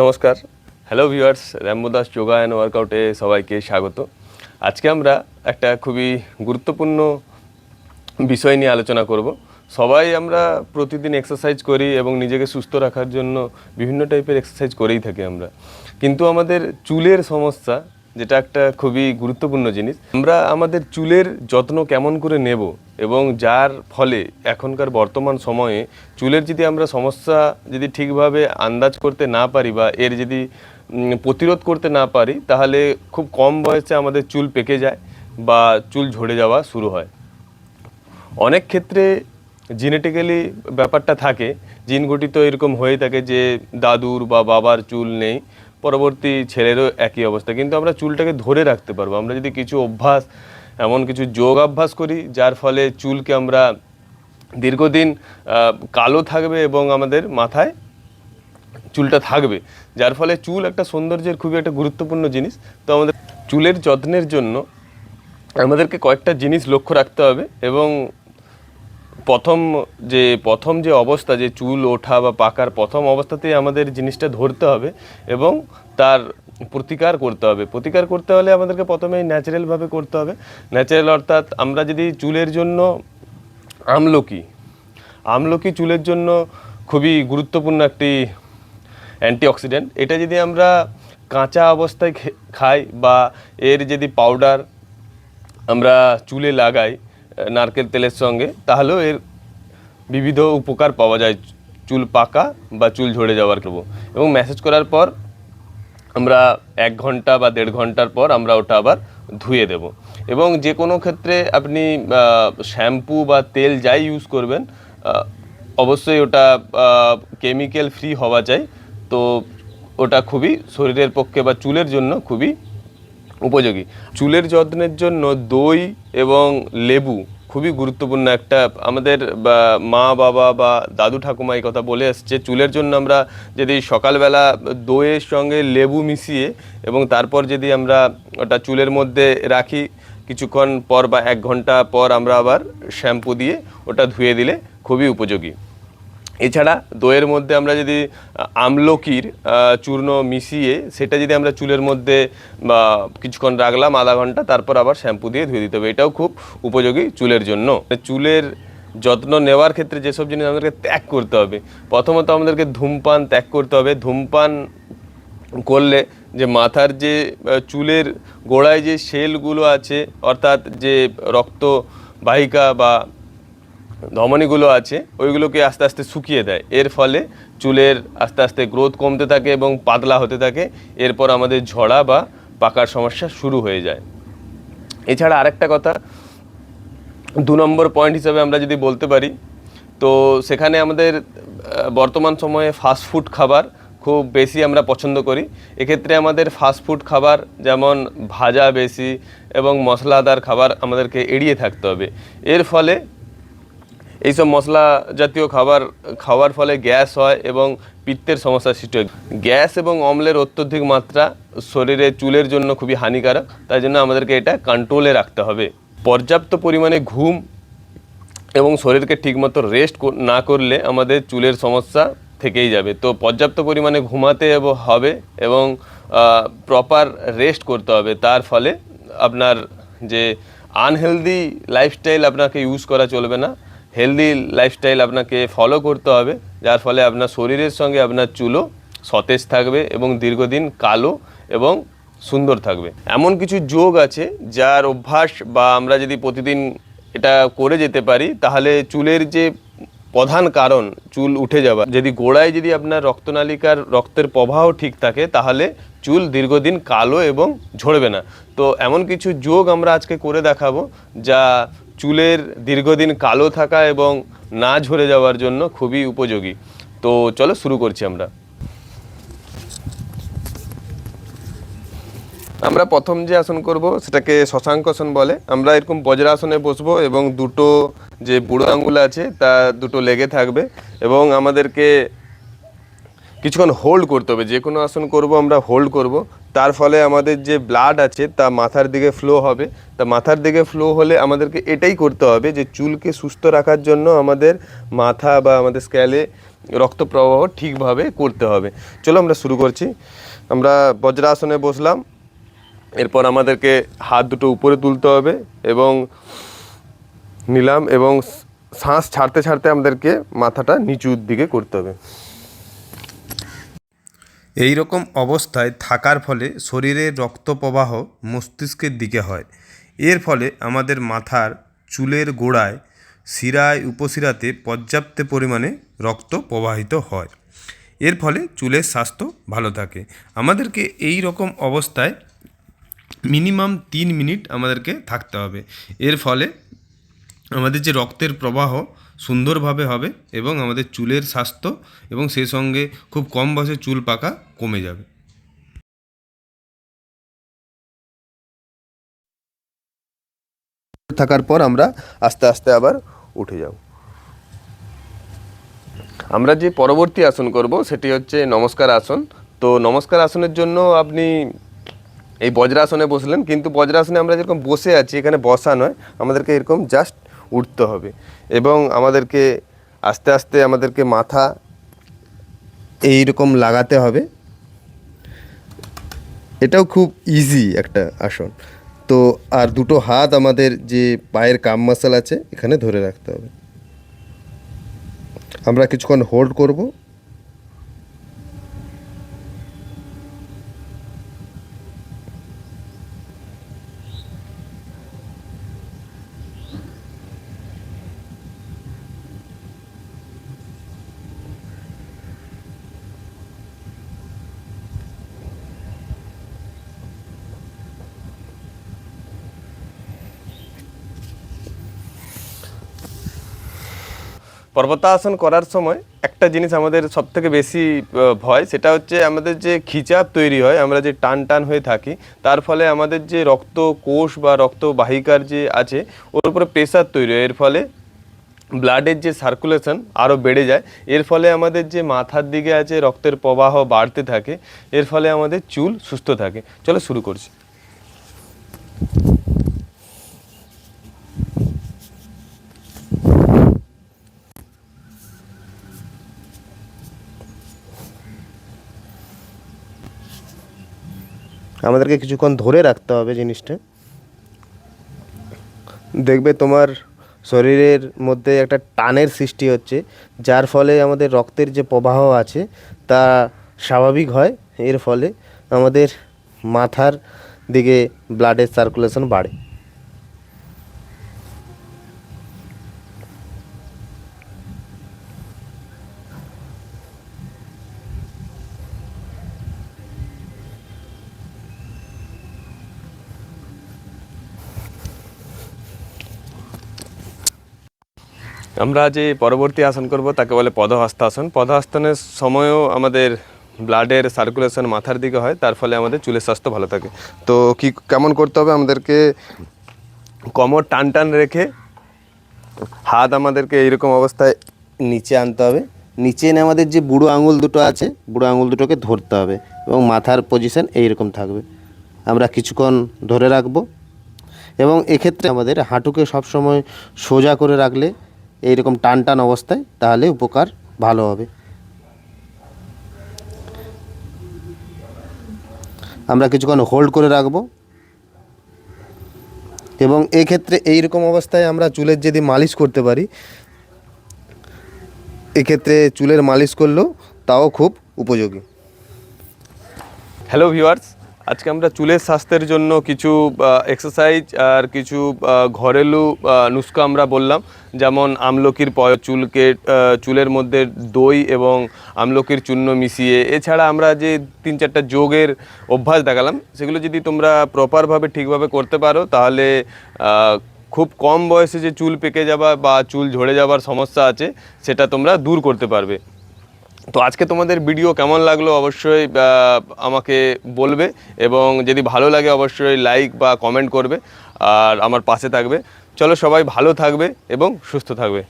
নমস্কার। Hello viewers Das yoga and ওয়ার্কআউটে সবাইকে স্বাগত। আজকে আমরা একটা খুবই গুরুত্বপূর্ণ বিষয় নিয়ে আলোচনা করব। সবাই আমরা প্রতিদিন এক্সারসাইজ করি এবং নিজেকে সুস্থ রাখার জন্য বিভিন্ন টাইপের এক্সারসাইজ করেই থাকি আমরা। কিন্তু আমাদের চুলের সমস্যা যেটা একটা খুবই গুরুত্বপূর্ণ জিনিস। আমরা আমাদের চুলের যত্ন কেমন করে নেব এবং যার ফলে এখনকার বর্তমান সময়ে চুলের যদি আমরা সমস্যা যদি ঠিকভাবে আন্দাজ করতে না পারি বা এর যদি প্রতিরোধ করতে না পারি, তাহলে খুব কম বয়সে আমাদের চুল পেকে যায় বা চুল ঝরে যাওয়া শুরু হয়। অনেক ক্ষেত্রে জিনেটিক্যালি ব্যাপারটা থাকে, জিন গঠিত এরকম হয়ে থাকে যে দাদুর বা বাবার চুল নেই পরবর্তী ছেলেরও একই অবস্থা। কিন্তু আমরা চুলটাকে ধরে রাখতে পারব। আমরা যদি কিছু অভ্যাস, এমন কিছু যোগ অভ্যাস করি, যার ফলে চুলকে আমরা দীর্ঘদিন কালো থাকবে এবং আমাদের মাথায় চুলটা থাকবে। যার ফলে চুল একটা সৌন্দর্যের খুবই একটা গুরুত্বপূর্ণ জিনিস। তো আমাদের চুলের যত্নের জন্য আমাদেরকে কয়েকটা জিনিস লক্ষ্য রাখতে হবে এবং প্রথম যে প্রথম যে অবস্থা, যে চুল ওঠা বা পাকার প্রথম অবস্থাতেই আমাদের জিনিসটা ধরতে হবে এবং তার প্রতিকার করতে হবে। প্রতিকার করতে হলে আমাদেরকে প্রথমে ন্যাচারালভাবে করতে হবে। ন্যাচারাল অর্থাৎ আমরা যদি চুলের জন্য আমলকি আমলকি চুলের জন্য খুবই গুরুত্বপূর্ণ একটি অ্যান্টিঅক্সিডেন্ট এটা যদি আমরা কাঁচা অবস্থায় খাই বা এর যদি পাউডার আমরা চুলে লাগাই নারকেল তেলের সঙ্গে, তাহলেও এর বিবিধ উপকার পাওয়া যায় চুল পাকা বা চুল ঝরে যাওয়ার করব এবং ম্যাসেজ করার পর আমরা এক ঘণ্টা বা দেড় ঘণ্টার পর আমরা ওটা আবার ধুয়ে দেব। এবং যে কোনো ক্ষেত্রে আপনি শ্যাম্পু বা তেল যাই ইউজ করবেন অবশ্যই ওটা কেমিক্যাল ফ্রি হওয়া চাই। তো ওটা খুবই শরীরের পক্ষে বা চুলের জন্য খুবই উপযোগী। চুলের যত্নের জন্য দই এবং লেবু খুবই গুরুত্বপূর্ণ একটা, আমাদের মা, বাবা বা দাদু, ঠাকুমা এই কথা বলে আসছে চুলের জন্য আমরা যদি সকালবেলা দইয়ের সঙ্গে লেবু মিশিয়ে এবং তারপর যদি আমরা ওটা চুলের মধ্যে রাখি, কিছুক্ষণ পর বা এক ঘণ্টা পর আমরা আবার শ্যাম্পু দিয়ে ওটা ধুয়ে দিলে খুবই উপযোগী। এছাড়া দইয়ের মধ্যে আমরা যদি আমলকির চূর্ণ মিশিয়ে সেটা যদি আমরা চুলের মধ্যে বা কিছুক্ষণ রাখলাম আধা ঘণ্টা, তারপর আবার শ্যাম্পু দিয়ে ধুয়ে দিতে হবে। এটাও খুব উপযোগী চুলের জন্য। চুলের যত্ন নেওয়ার ক্ষেত্রে যেসব জিনিস আমাদেরকে ত্যাগ করতে হবে, প্রথমত আমাদেরকে ধূমপান ত্যাগ করতে হবে। ধূমপান করলে যে মাথার যে চুলের গোড়ায় যে সেলগুলো আছে, অর্থাৎ যে রক্ত বাহিকা বা ধমনীগুলো আছে, ওইগুলোকে আস্তে আস্তে শুকিয়ে দেয়। এর ফলে চুলের আস্তে আস্তে গ্রোথ কমতে থাকে এবং পাতলা হতে থাকে। এরপর আমাদের ঝরা বা পাকার সমস্যা শুরু হয়ে যায়। এছাড়া আরেকটা কথা, দু নম্বর পয়েন্ট হিসাবে আমরা যদি বলতে পারি, তো সেখানে আমাদের বর্তমান সময়ে ফাস্টফুড খাবার খুব বেশি আমরা পছন্দ করি। এক্ষেত্রে আমাদের ফাস্টফুড খাবার যেমন ভাজা বেশি এবং মশলাদার খাবার আমাদেরকে এড়িয়ে থাকতে হবে। এর ফলে এইসব মশলা জাতীয় খাবার, খাওয়ার ফলে গ্যাস হয় এবং পিত্তের সমস্যা সৃষ্টি হয়। গ্যাস এবং অম্লের অত্যধিক মাত্রা শরীরে চুলের জন্য খুবই হানিকারক, তাই জন্য আমাদেরকে এটা কন্ট্রোলে রাখতে হবে। পর্যাপ্ত পরিমাণে ঘুম এবং শরীরকে ঠিকমতো রেস্ট না করলে আমাদের চুলের সমস্যা থেকেই যাবে। তো পর্যাপ্ত পরিমাণে ঘুমাতে হবে এবং প্রপার রেস্ট করতে হবে। তার ফলে আপনার যে আনহেলদি লাইফস্টাইল আপনাকে ইউজ করা চলবে না। হেলদি লাইফস্টাইল আপনাকে ফলো করতে হবে, যার ফলে আপনার শরীরের সঙ্গে আপনার চুলও সতেজ থাকবে এবং দীর্ঘদিন কালো এবং সুন্দর থাকবে। এমন কিছু যোগ আছে যার অভ্যাস বা আমরা যদি প্রতিদিন এটা করে যেতে পারি, তাহলে চুলের যে প্রধান কারণ, চুল উঠে যাওয়া। যদি গোড়ায় যদি আপনার রক্তনালিকার রক্তের প্রবাহ ঠিক থাকে, তাহলে চুল দীর্ঘদিন কালো এবং ঝরবে না। তো এমন কিছু যোগ আমরা আজকে করে দেখাবো, যা চুলের দীর্ঘদিন কালো থাকা এবং না ঝরে যাওয়ার জন্য খুবই উপযোগী। তো চলো শুরু করছি আমরা। আমরা প্রথম যে আসন করব, সেটাকে শশাঙ্কসন বলে। আমরা এরকম বজ্রাসনে বসবো এবং দুটো যে বুড়ো আঙ্গুল আছে, তা দুটো লেগে থাকবে এবং আমাদেরকে কিছুক্ষণ হোল্ড করতে হবে, যে কোনো আসন করব আমরা হোল্ড করব। তার ফলে আমাদের যে ব্লাড আছে, তা মাথার দিকে ফ্লো হবে। তা মাথার দিকে ফ্লো হলে আমাদেরকে এটাই করতে হবে যে চুলকে সুস্থ রাখার জন্য আমাদের মাথা বা আমাদের স্ক্যালে রক্ত প্রবাহ ঠিকভাবে করতে হবে। চলো আমরা শুরু করছি। আমরা বজ্রাসনে বসলাম। এরপর আমাদেরকে হাত দুটো উপরে তুলতে হবে এবং নিলাম এবং শ্বাস ছাড়তে ছাড়তে আমাদেরকে মাথাটা নিচুর দিকে করতে হবে। এই রকম অবস্থায় থাকার ফলে শরীরের রক্ত প্রবাহ মস্তিষ্কের দিকে হয়। এর ফলে আমাদের মাথার চুলের গোড়ায় শিরায় উপশিরাতে পর্যাপ্ত পরিমাণে রক্ত প্রবাহিত হয়। এর ফলে চুলের স্বাস্থ্য ভালো থাকে। আমাদেরকে এই রকম অবস্থায় মিনিমাম তিন মিনিট আমাদেরকে থাকতে হবে। এর ফলে আমাদের যে রক্তের প্রবাহ সুন্দরভাবে হবে এবং আমাদের চুলের স্বাস্থ্য এবং সেই সঙ্গে খুব কম বয়সে চুল পাকা কমে যাবে। থাকার পর আমরা আস্তে আস্তে আবার উঠে যাব। আমরা যে পরবর্তী আসন করব সেটি হচ্ছে নমস্কার আসন। তো নমস্কার আসনের জন্য আপনি এই বজ্রাসনে বসলেন, কিন্তু বজ্রাসনে আমরা যেরকম বসে আছি, এখানে বসা নয়, আমাদেরকে এরকম জাস্ট উঠতে হবে। এবং আমাদেরকে আস্তে আস্তে আমাদেরকে মাথা এই রকম লাগাতে হবে। এটাও খুব ইজি একটা আসন। তো আর দুটো হাত আমাদের যে পায়ের কাম মাসাল আছে, এখানে ধরে রাখতে হবে। আমরা কিছুক্ষণ হোল্ড করব। পর্বতাসন করার সময় একটা জিনিস আমাদের সব থেকে বেশি ভয়, সেটা হচ্ছে আমাদের যে খিচাপ তৈরি হয়, আমরা যে টান টান হয়ে থাকি, তার ফলে আমাদের যে রক্ত কোষ বা রক্ত বাহিকার যে আছে, ওর উপরে প্রেশার তৈরি হয়। এর ফলে ব্লাডের যে সার্কুলেশন আরও বেড়ে যায়। এর ফলে আমাদের যে মাথার দিকে আছে, রক্তের প্রবাহ বাড়তে থাকে। এর ফলে আমাদের চুল সুস্থ থাকে। চলো শুরু করছি। আমাদেরকে কিছুক্ষণ ধরে রাখতে হবে জিনিসটা। দেখবে তোমার শরীরের মধ্যে একটা টানের সৃষ্টি হচ্ছে, যার ফলে আমাদের রক্তের যে প্রবাহ আছে তা স্বাভাবিক হয়। এর ফলে আমাদের মাথার দিকে ব্লাডের সার্কুলেশন বাড়ে। আমরা যে পরবর্তী আসন করব, তাকে বলে পদহস্তাসন। পদহস্তানের সময়ও আমাদের ব্লাডের সার্কুলেশন মাথার দিকে হয়, তার ফলে আমাদের চুলের স্বাস্থ্য ভালো থাকে। তো কি, কেমন করতে হবে? আমাদেরকে কোমর টান টান রেখে হাত আমাদেরকে এইরকম অবস্থায় নিচে আনতে হবে। নিচে এনে আমাদের যে বুড়ো আঙুল দুটো আছে, বুড়ো আঙুল দুটোকে ধরতে হবে এবং মাথার পজিশন এইরকম থাকবে। আমরা কিছুক্ষণ ধরে রাখব এবং এক্ষেত্রে আমাদের হাঁটুকে সবসময় সোজা করে রাখলে এইরকম টান টান অবস্থায়, তাহলে উপকার ভালো হবে। আমরা কিছুক্ষণ হোল্ড করে রাখব। এবং এক্ষেত্রে এইরকম অবস্থায় আমরা চুলের যদি মালিশ করতে পারি, এক্ষেত্রে চুলের মালিশ করলেও তাও খুব উপযোগী। হ্যালো ভিউয়ার্স আজকে আমরা চুলের স্বাস্থ্যের জন্য কিছু এক্সারসাইজ আর কিছু ঘরেলু নুস্খা আমরা বললাম। যেমন আমলকির পয়, চুলকে চুলের মধ্যে দই এবং আমলকির চূর্ণ মিশিয়ে। এছাড়া আমরা যে তিন চারটা যোগের অভ্যাস দেখালাম, সেগুলো যদি তোমরা প্রপারভাবে ঠিকভাবে করতে পারো, তাহলে খুব কম বয়সে যে চুল পেকে যাওয়া বা চুল ঝরে যাওয়ার সমস্যা আছে, সেটা তোমরা দূর করতে পারবে। তো আজকে তোমাদের ভিডিও কেমন লাগল অবশ্যই আমাকে বলবে এবং যদি ভালো লাগে অবশ্যই লাইক বা কমেন্ট করবে আর আমার পাশে থাকবে। চলো সবাই ভালো থাকবে এবং সুস্থ থাকবে।